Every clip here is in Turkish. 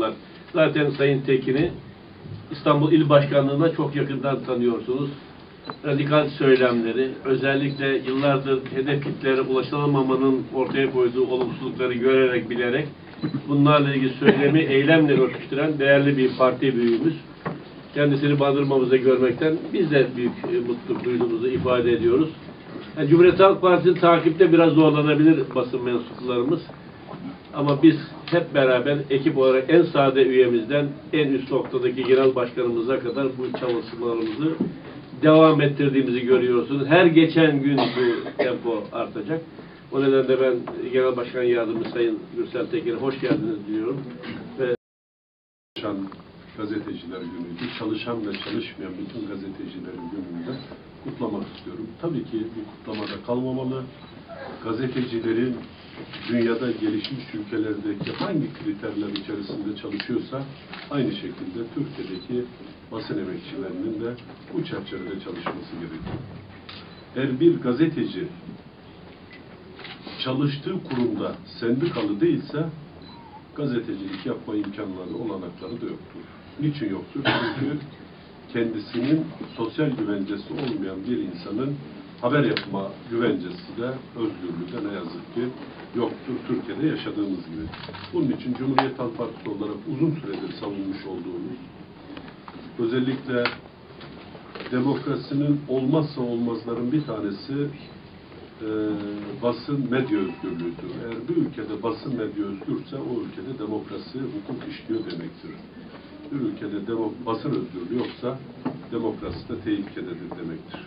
diyorlar. Zaten Sayın Tekin'i İstanbul İl Başkanlığı'na çok yakından tanıyorsunuz. Radikal söylemleri, özellikle yıllardır hedef kitlere ulaşılamamanın ortaya koyduğu olumsuzlukları görerek, bilerek bunlarla ilgili söylemi eylemle örtüştüren değerli bir parti büyüğümüz. Kendisini bandırmamıza görmekten biz de büyük e, mutluluk duyduğumuzu ifade ediyoruz. Yani Cumhuriyet Halk Partisi'ni takipte biraz zorlanabilir basın mensuplarımız. Ama biz hep beraber ekip olarak en sade üyemizden en üst noktadaki genel başkanımıza kadar bu çalışmalarımızı devam ettirdiğimizi görüyorsunuz. Her geçen gün bu tempo artacak. O nedenle ben Genel Başkan Yardımcısı Sayın Gürsel Tekin'e hoş geldiniz diyorum. Ve Çalışan gazeteciler günüydü. Çalışan ve çalışmayan bütün gazetecilerin gününde kutlamak istiyorum. Tabii ki bu kutlamada kalmamalı. Gazetecilerin dünyada gelişmiş ülkelerdeki hangi kriterler içerisinde çalışıyorsa aynı şekilde Türkiye'deki basın emekçilerinin de bu çerçevede çalışması gerekiyor. Eğer bir gazeteci çalıştığı kurumda sendikalı değilse gazetecilik yapma imkanları, olanakları da yoktur. Niçin yoktur? Çünkü kendisinin sosyal güvencesi olmayan bir insanın haber yapma güvencesi de, özgürlüğü de ne yazık ki yoktur Türkiye'de yaşadığımız gibi. Bunun için Cumhuriyet Halk Partisi olarak uzun süredir savunmuş olduğumuz, özellikle demokrasinin olmazsa olmazların bir tanesi e, basın medya özgürlüğüdür. Eğer bir ülkede basın medya özgürse o ülkede demokrasi, hukuk işliyor demektir. Bir ülkede basın özgürlüğü yoksa demokrasi de tehlikededir demektir.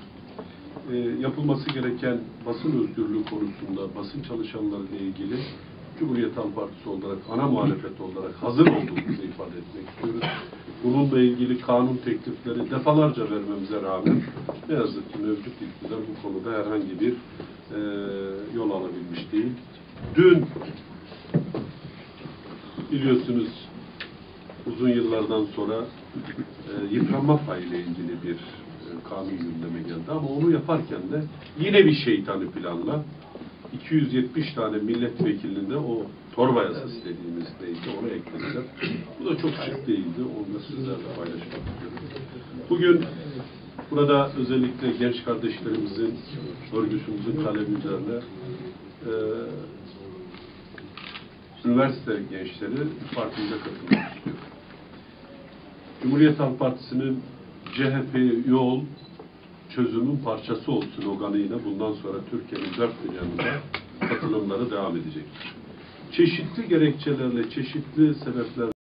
E, yapılması gereken basın özgürlüğü konusunda basın çalışanları ile ilgili Cumhuriyet Halk Partisi olarak, ana muhalefet olarak hazır olduğumuzu ifade etmek istiyoruz. Bununla ilgili kanun teklifleri defalarca vermemize rağmen ne yazık ki mevcut iktidar bu konuda herhangi bir e, yol alabilmiş değil. Dün biliyorsunuz uzun yıllardan sonra e, yıpranma payı ile ilgili bir kanun gündeme geldi ama onu yaparken de yine bir şeytani planla 270 tane milletvekilinin de o torba yasası dediğimiz neydi onu eklediler. Bu da çok şık değildi. Onu da sizlerle paylaşmak istiyorum. Bugün burada özellikle genç kardeşlerimizin, örgütümüzün talebi üzerine e, üniversite gençleri partimize katılmak istiyor. Cumhuriyet Halk Partisi'nin CHP yol çözümün parçası ol sloganıyla bundan sonra Türkiye'nin dört bir yanında katılımları devam edecektir. Çeşitli gerekçelerle, çeşitli sebeplerle